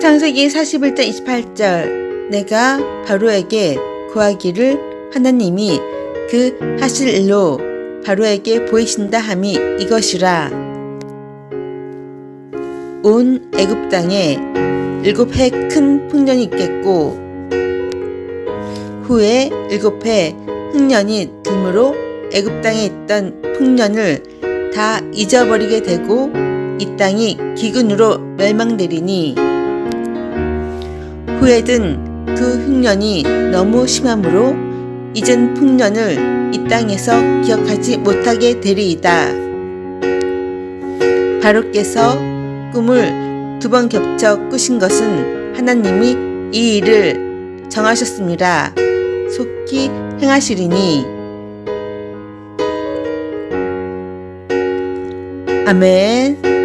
창세기 41장 28절 내가 바로에게 구하기를 하나님이 그 하실 일로 바로에게 보이신다 함이 이것이라. 온 애굽 땅에 일곱 해 큰 풍년이 있겠고 후에 일곱 해 흑년이 들므로 애굽 땅에 있던 풍년을 다 잊어버리게 되고 이 땅이 기근으로 멸망되리니 후에 든 그 흉년이 너무 심함으로 이전 풍년을 이 땅에서 기억하지 못하게 되리이다. 바로께서 꿈을 두 번 겹쳐 꾸신 것은 하나님이 이 일을 정하셨습니다. 속히 행하시리니 아멘.